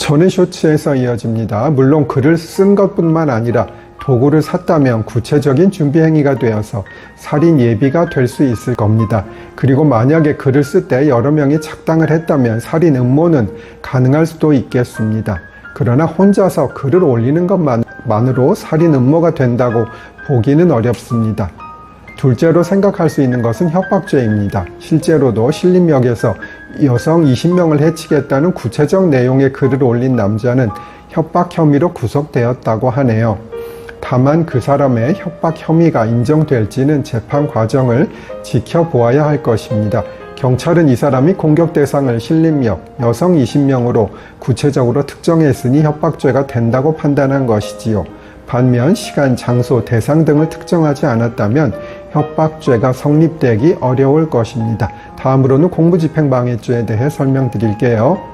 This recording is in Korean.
전의 쇼츠에서 이어집니다. 물론 글을 쓴 것뿐만 아니라 도구를 샀다면 구체적인 준비 행위가 되어서 살인 예비가 될 수 있을 겁니다. 그리고 만약에 글을 쓸 때 여러 명이 착당을 했다면 살인 음모는 가능할 수도 있겠습니다. 그러나 혼자서 글을 올리는 것만으로 살인 음모가 된다고 보기는 어렵습니다. 둘째로 생각할 수 있는 것은 협박죄입니다. 실제로도 신림역에서 여성 20명을 해치겠다는 구체적 내용의 글을 올린 남자는 협박 혐의로 구속되었다고 하네요. 다만 그 사람의 협박 혐의가 인정될지는 재판 과정을 지켜보아야 할 것입니다. 경찰은 이 사람이 공격 대상을 신림역 여성 20명으로 구체적으로 특정했으니 협박죄가 된다고 판단한 것이지요. 반면 시간, 장소, 대상 등을 특정하지 않았다면 협박죄가 성립되기 어려울 것입니다. 다음으로는 공무집행방해죄에 대해 설명드릴게요.